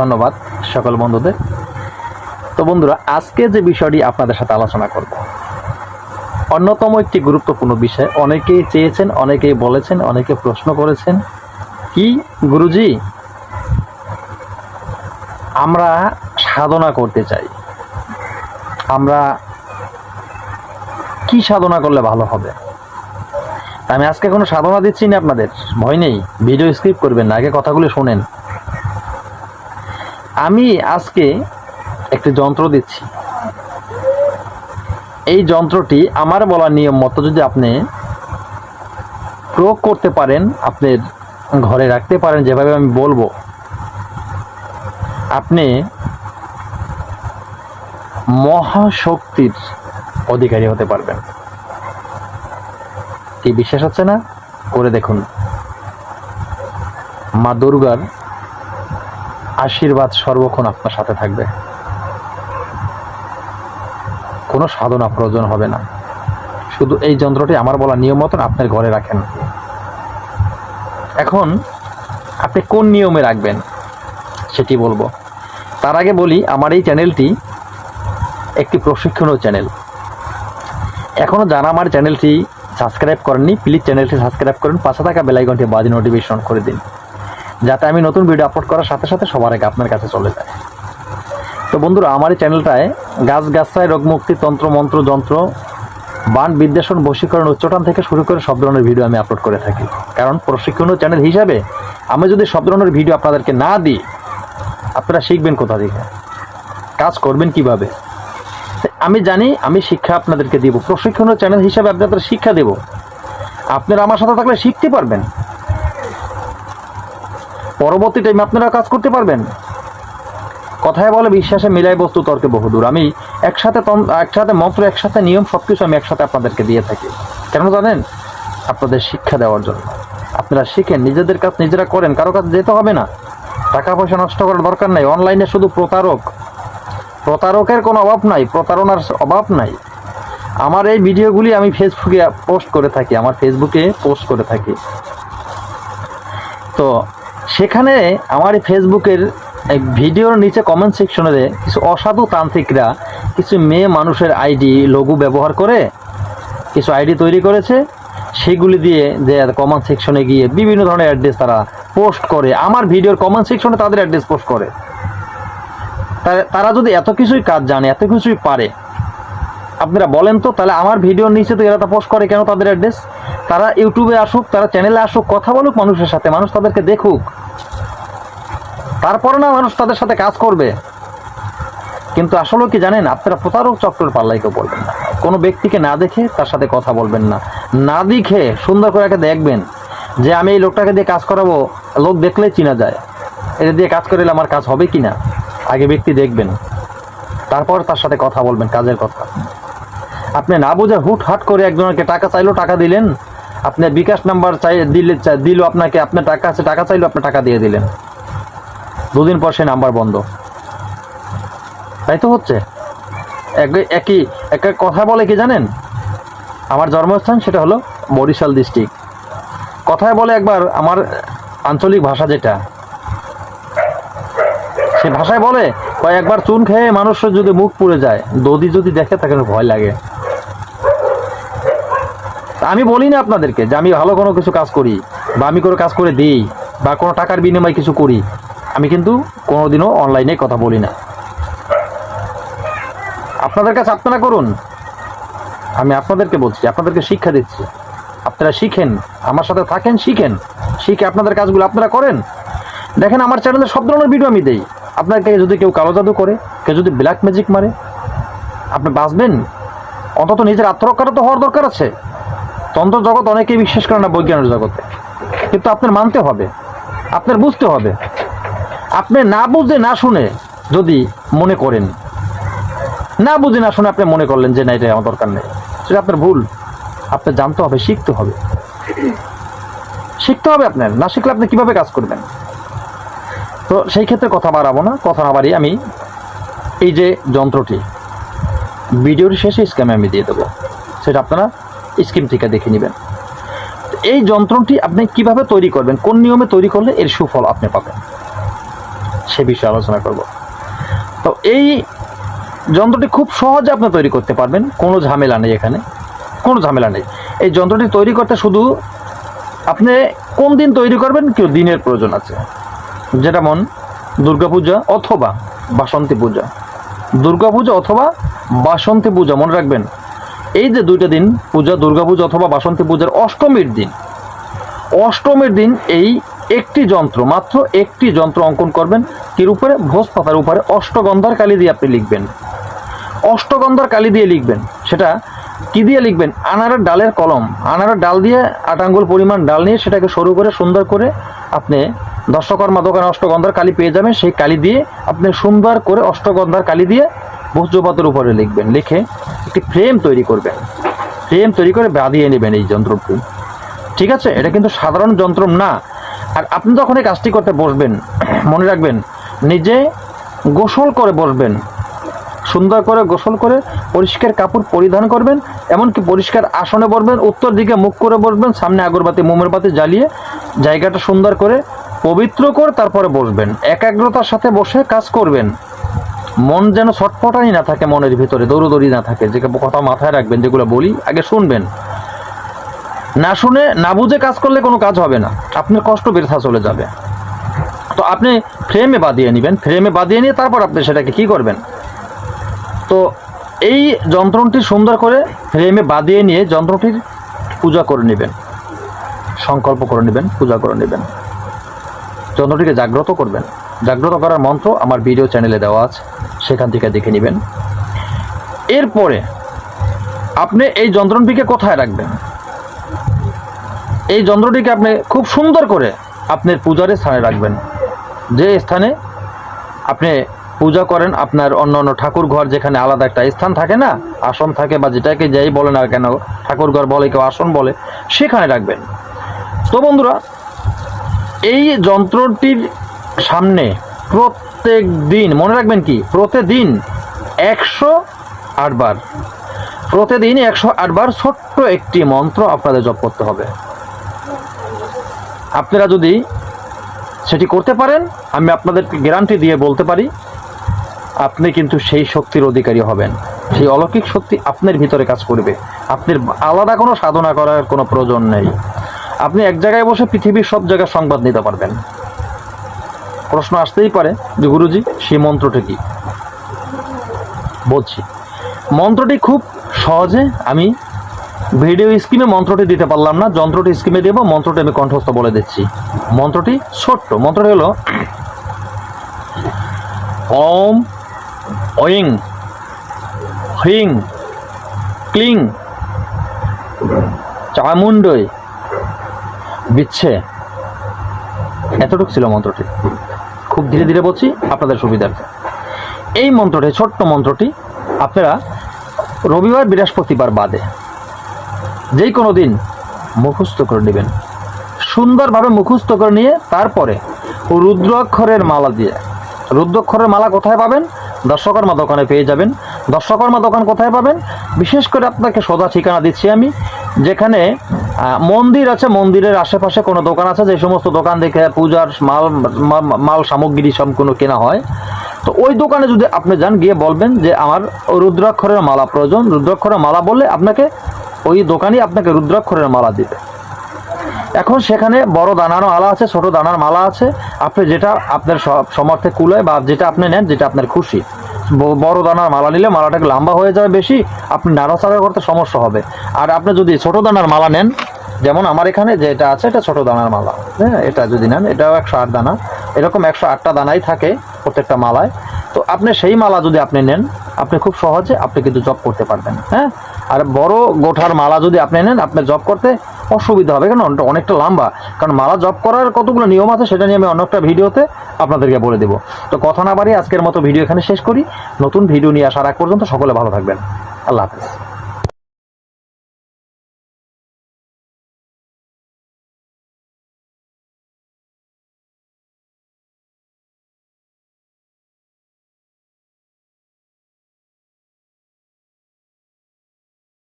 ধন্যবাদ সকল বন্ধুদের। তো বন্ধুরা, আজকে যে বিষয়টি আপনাদের সাথে আলোচনা করব, অন্যতম একটি গুরুত্বপূর্ণ বিষয়। অনেকেই চেয়েছেন, অনেকেই বলেছেন, অনেকে প্রশ্ন করেছেন, কি গুরুজি, আমরা সাধনা করতে চাই? আমরা কি সাধনা করলে ভালো হবে? আমি আজকে কোনো সাধনা দিচ্ছি না আপনাদের, ভয় নেই, ভিডিও স্কিপ করবেন না, আগে কথাগুলো শোনেন। আমি আজকে একটি যন্ত্র দিচ্ছি। এই যন্ত্রটি আমার বলা নিয়ম মতো যদি আপনি প্রয়োগ করতে পারেন আপনার ঘরে রাখতে পারেন, যেভাবে আমি বলব, আপনি মহাশক্তির অধিকারী হতে পারবেন। কি বিশ্বাস হচ্ছে না? করে দেখুন। মা দুর্গার আশীর্বাদ সর্বক্ষণ আপনার সাথে থাকবে। কোনো সাধনা প্রয়োজন হবে না। শুধু এই যন্ত্রটি আমার বলা নিয়ম মতন আপনার ঘরে রাখেন। এখন আপনি কোন নিয়মে রাখবেন সেটি বলব। তার আগে বলি, আমার এই চ্যানেলটি একটি প্রশিক্ষণীয় চ্যানেল। এখনও যারা আমার চ্যানেলটি সাবস্ক্রাইব করেননি, প্লিজ চ্যানেলটি সাবস্ক্রাইব করুন, পাশে থাকা বেলাইকনটি বাজি নোটিফিকেশন করে দিন। যাতে আমি নতুন ভিডিও আপলোড করার সাথে সাথে সবার আগে আপনার কাছে চলে যায়। তো বন্ধুরা, আমার এই চ্যানেলটায় গাছ গাছায় রোগমুক্তি তন্ত্র, মন্ত্র, যন্ত্র, বান বিদ্বেষণ, বশীকরণ উচ্চটান থেকে শুরু করে সব ধরনের ভিডিও আমি আপলোড করে থাকি। কারণ প্রশিক্ষণীয় চ্যানেল হিসাবে আমি যদি সব ধরনের ভিডিও আপনাদেরকে না দিই, আপনারা শিখবেন কোথা থেকে? কাজ করবেন কীভাবে? আমি জানি, আমি শিক্ষা আপনাদেরকে দিব। প্রশিক্ষণীয় চ্যানেল হিসাবে আপনাদের শিক্ষা দেব। আপনারা আমার সাথে থাকলে শিখতে পারবেন। পরবর্তী টাইমে আপনারা কাজ করতে পারবেন। কথায় বলে, বিশ্বাসে মিলাই বস্তু তর্কে বহুদূর। আমি একসাথে একসাথে মন্ত্র, একসাথে নিয়ম সব কিছু আমি একসাথে আপনাদেরকে দিয়ে থাকি। কেন জানেন? আপনাদের শিক্ষা দেওয়ার জন্য। আপনারা শিখেন, নিজেদের কাজ নিজেরা করেন, কারও কাছে যেতে হবে না। টাকা পয়সা নষ্ট করার দরকার নাই। অনলাইনে শুধু প্রতারক। প্রতারকের কোনো অভাব নাই, প্রতারণার অভাব নাই। আমার এই ভিডিওগুলি আমি ফেসবুকে পোস্ট করে থাকি, আমার ফেসবুকে পোস্ট করে থাকি। তো সেখানে আমার এই ফেসবুকের ভিডিওর নিচে কমেন্ট সেকশনে কিছু অসাধু তান্ত্রিকরা কিছু মেয়ে মানুষের আইডি লঘু ব্যবহার করে কিছু আইডি তৈরি করেছে। সেগুলি দিয়ে যে কমেন্ট সেকশনে গিয়ে বিভিন্ন ধরনের অ্যাড্রেস তারা পোস্ট করে। আমার ভিডিওর কমেন্ট সেকশনে তাদের অ্যাড্রেস পোস্ট করে। তারা যদি এত কিছুই কাজ জানে, এত কিছুই পারে, আপনারা বলেন তো, তাহলে আমার ভিডিওর নিচে তো এরা তো পোস্ট করে, কেন তাদের অ্যাড্রেস তারা ইউটিউবে আসুক, তারা চ্যানেলে আসুক, কথা বলুক মানুষের সাথে, মানুষ তাদেরকে দেখুক। তারপরে না মানুষ তাদের সাথে কাজ করবে। কিন্তু আসলে কি জানেন, আপনারা প্রতারক চক্রের পাল্লাই কেউ বলবেন না। কোনো ব্যক্তিকে না দেখে তার সাথে কথা বলবেন না। না দেখে সুন্দর করে একে দেখবেন যে, আমি এই লোকটাকে দিয়ে কাজ করাবো। লোক দেখলে চিনা যায়। এটা দিয়ে কাজ করলে আমার কাজ হবে কি না আগে ব্যক্তি দেখবেন। তারপর তার সাথে কথা বলবেন, কাজের কথা। আপনি না বুঝে হুট হাট করে একজনকে টাকা চাইলো, টাকা দিলেন আপনার বিকাশ নাম্বার চাই, দিলে দিল আপনাকে, আপনার টাকা আছে, টাকা চাইলো আপনি টাকা দিয়ে দিলেন। দুদিন পর সে নাম্বার বন্ধ। তাই তো হচ্ছে। এক- একই একটা কথা বলে কি জানেন? আমার জন্মস্থান সেটা হলো বরিশাল ডিস্ট্রিক্ট কথায় বলে একবার আমার আঞ্চলিক ভাষা যেটা। সে ভাষায় বলে একবার চুন খেয়ে মানুষের যদি মুখ পুড়ে যায় দদি যদি দেখে তাকে ভয় লাগে। আমি বলি না আপনাদেরকে যে আমি ভালো কোনো কিছু কাজ করি বা আমি কোনো কাজ করে দিই বা কোনো টাকার বিনিময়ে কিছু করি। আমি কিন্তু কোনোদিনও অনলাইনে কথা বলি না। আপনাদের কাছে আপনারা করুন। আমি আপনাদেরকে বলছি, আপনাদেরকে শিক্ষা দিচ্ছি। আপনারা শিখেন, আমার সাথে থাকেন, শিখেন। শিখে আপনাদের কাজগুলো আপনারা করেন। দেখেন, আমার চ্যানেলে সব ধরনের ভিডিও আমি দিই। আপনাকে যদি কেউ কালো জাদু করে, কেউ যদি ব্ল্যাক ম্যাজিক মারে, আপনি বাঁচবেন? অন্তত নিজের আত্মরক্ষাটা তো হওয়ার দরকার আছে। তন্ত্র জগৎ অনেকেই বিশ্বাস করে না বৈজ্ঞানিক জগতে। কিন্তু আপনার মানতে হবে, আপনার বুঝতে হবে। আপনি না বুঝে না শুনে যদি মনে করেন, না বুঝে না শুনে আপনি মনে করলেন যে না এটা আমার দরকার নেই। সেটা আপনার ভুল। আপনার জানতে হবে, শিখতে হবে। শিখতে হবে আপনার। না শিখলে আপনি কীভাবে কাজ করবেন? তো সেই ক্ষেত্রে কথা বাড়াবো না। কথা না বাড়িয়ে আমি এই যে যন্ত্রটি, ভিডিওর শেষে স্ক্যামে আমি দিয়ে দেবো। সেটা আপনারা স্কিম থেকে দেখে নেবেন। এই যন্ত্রটি আপনি কীভাবে তৈরি করবেন, কোন নিয়মে তৈরি করলে এর সুফল আপনি পাবেন, সে বিষয়ে আলোচনা করব। তো এই যন্ত্রটি খুব সহজে আপনি তৈরি করতে পারবেন, কোনো ঝামেলা নেই এখানে, কোনো ঝামেলা নেই। এই যন্ত্রটি তৈরি করতে শুধু আপনি কোন দিন তৈরি করবেন, কেউ দিনের প্রয়োজন আছে। যেটা যেমন দুর্গাপূজা অথবা বাসন্তী পূজা। দুর্গাপূজা অথবা বাসন্তী পূজা, মনে রাখবেন এই যে দুইটা দিন, পূজা, দুর্গাপূজা অথবা বাসন্তী পূজার অষ্টমীর দিন অষ্টমীর দিন এই একটি যন্ত্র, মাত্র একটি যন্ত্র অঙ্কন করবেন কির উপরে ভোজ পাতার উপরে অষ্টগন্ধার কালি দিয়ে আপনি লিখবেন। অষ্টগন্ধার কালি দিয়ে লিখবেন, সেটা কি দিয়ে লিখবেন? আনারের ডালের কলম, আনারের ডাল দিয়ে আট আঙ্গুল পরিমাণ ডাল নিয়ে সেটাকে সরু করে, সুন্দর করে আপনি দর্শকর্মা দোকানে অষ্টগন্ধার কালি পেয়ে যাবেন, সেই কালি দিয়ে আপনি সুন্দর করে অষ্টগন্ধার কালি দিয়ে ভোজ্যপাতের উপরে লিখবেন, লিখে একটি ফ্রেম তৈরি করবেন। ফ্রেম তৈরি করে বাঁধিয়ে নেবেন এই যন্ত্রটি। ঠিক আছে? এটা কিন্তু সাধারণ যন্ত্র না। আর আপনি যখন এই কাজটি করতে বসবেন, মনে রাখবেন, নিজে গোসল করে বসবেন। সুন্দর করে গোসল করে পরিষ্কার কাপড় পরিধান করবেন, এমনকি পরিষ্কার আসনে বসবেন, উত্তর দিকে মুখ করে বসবেন, সামনে আগরবাতি, মোমের বাতি জ্বালিয়ে জায়গাটা সুন্দর করে পবিত্র করে তারপরে বসবেন। একাগ্রতার সাথে বসে কাজ করবেন। মন যেন ছটফটানি না থাকে মনের ভিতরে, দৌড়দৌড়ি না থাকে, যে কথা মাথায় রাখবেন, যেগুলো বলি, আগে শুনবেন। না শুনে, না বুঝে কাজ করলে কোনো কাজ হবে না। আপনার কষ্ট বৃথা চলে যাবে। তো আপনি ফ্রেমে বাঁধিয়ে নেবেন ফ্রেমে বাঁধিয়ে নিয়ে তারপর আপনি সেটাকে কি করবেন? তো এই যন্ত্রটি সুন্দর করে ফ্রেমে বাঁধিয়ে নিয়ে যন্ত্রটির পূজা করে নেবেন। সংকল্প করে নেবেন, পূজা করে নেবেন। যন্ত্রটিকে জাগ্রত করবেন। জাগ্রত করার মন্ত্র আমার ভিডিও চ্যানেলে দেওয়া আছে, সেখান থেকে দেখে নেবেন। এরপরে, আপনি এই যন্ত্রটিকে কোথায় রাখবেন? এই যন্ত্রটিকে আপনি খুব সুন্দর করে আপনার পূজার স্থানে রাখবেন। যে স্থানে আপনি পূজা করেন, আপনার অন্য অন্য ঠাকুর ঘর যেখানে আলাদা একটা স্থান থাকে না, আসন থাকে বা যেটাকে যাই বলে না কেন, ঠাকুর ঘর বলে কেউ আসন বলে, সেখানে রাখবেন। তো বন্ধুরা, এই যন্ত্রটির সামনে প্রত্যেক দিন, মনে রাখবেন কি? প্রতিদিন একশো আটবার, প্রতিদিন একশো আটবার ছোট্ট একটি মন্ত্র আপনাদের জপ করতে হবে। আপনারা যদি সেটি করতে পারেন, আমি আপনাদের গ্যারান্টি দিয়ে বলতে পারি, আপনি কিন্তু সেই শক্তির অধিকারী হবেন। সেই অলৌকিক শক্তি আপনার ভিতরে কাজ করবে। আপনার আলাদা কোনো সাধনা করার কোনো প্রয়োজন নেই। আপনি এক জায়গায় বসে পৃথিবীর সব জায়গায় সংবাদ নিতে পারবেন। প্রশ্ন আসতেই পারে যে গুরুজি, সেই মন্ত্রটি কি? বলছি, মন্ত্রটি খুব সহজে আমি ভিডিও স্কিমে মন্ত্রটি দিতে পারলাম না, যন্ত্রটি স্কিমে দেবো, মন্ত্রটি আমি কণ্ঠস্থ বলে দিচ্ছি। মন্ত্রটি ছোট্ট, মন্ত্রটি হলো, ওম, ওয়িং হিং ক্লিং চামুন্ডই বিচ্ছে। এতটুকু ছিল মন্ত্রটি। খুব ধীরে ধীরে বলছি, আপনাদের সুবিধার্থে। এই মন্ত্রটি, ছোট্ট মন্ত্রটি আপনারা রবিবার, বৃহস্পতিবার বাদে যেই কোনো দিন মুখস্থ করে নেবেন। সুন্দরভাবে মুখস্থ করে নিয়ে তারপরে রুদ্রাক্ষরের মালা দিয়ে, রুদ্রাক্ষরের মালা কোথায় পাবেন? দর্শকর্মা দোকানে পেয়ে যাবেন। দর্শকর্মা দোকান কোথায় পাবেন? বিশেষ করে আপনাকে সোজা ঠিকানা দিচ্ছি আমি, যেখানে মন্দির আছে, মন্দিরের আশেপাশে কোনো দোকান আছে, যে সমস্ত দোকান দেখে পূজার মাল মাল, সামগ্রী সব কোনো কেনা হয়। তো ওই দোকানে যদি আপনি যান, গিয়ে বলবেন যে আমার রুদ্রাক্ষরের মালা প্রয়োজন। রুদ্রাক্ষরের মালা বললে আপনাকে ওই দোকানই আপনাকে রুদ্রাক্ষরের মালা দিবে। এখন সেখানে বড় দানারও মালা আছে, ছোট দানার মালা আছে। আপনি যেটা আপনার সমর্থে কুলায় বা যেটা আপনি নেন, যেটা আপনার খুশি। বড় দানার মালা নিলে মালাটাকে লম্বা হয়ে যাবে বেশি, আপনি নাড়াচাড়া করতে সমস্যা হবে। আর আপনি যদি ছোট দানার মালা নেন, যেমন আমার এখানে যেটা আছে, এটা ছোট দানার মালা। হ্যাঁ এটা যদি নেন, এটাও একশো আট দানা। এরকম একশো আটটা দানাই থাকে প্রত্যেকটা মালায়। তো আপনি সেই মালা যদি আপনি নেন, আপনি খুব সহজে আপনি কিন্তু জব করতে পারবেন। হ্যাঁ আর বড় গোঠার মালা যদি আপনি নেন আপনার জব করতে অসুবিধা হবে। কেন? অনেকটা লম্বা। কারণ মালা জব করার কতগুলো নিয়ম আছে সেটা নিয়ে আমি অন্য একটা ভিডিওতে আপনাদেরকে বলে দেবো। তো কথা না বাড়িয়ে আজকের মতো ভিডিও এখানে শেষ করি। নতুন ভিডিও নিয়ে আসার আগ পর্যন্ত সকলে ভালো থাকবেন। আল্লাহ হাফেজ।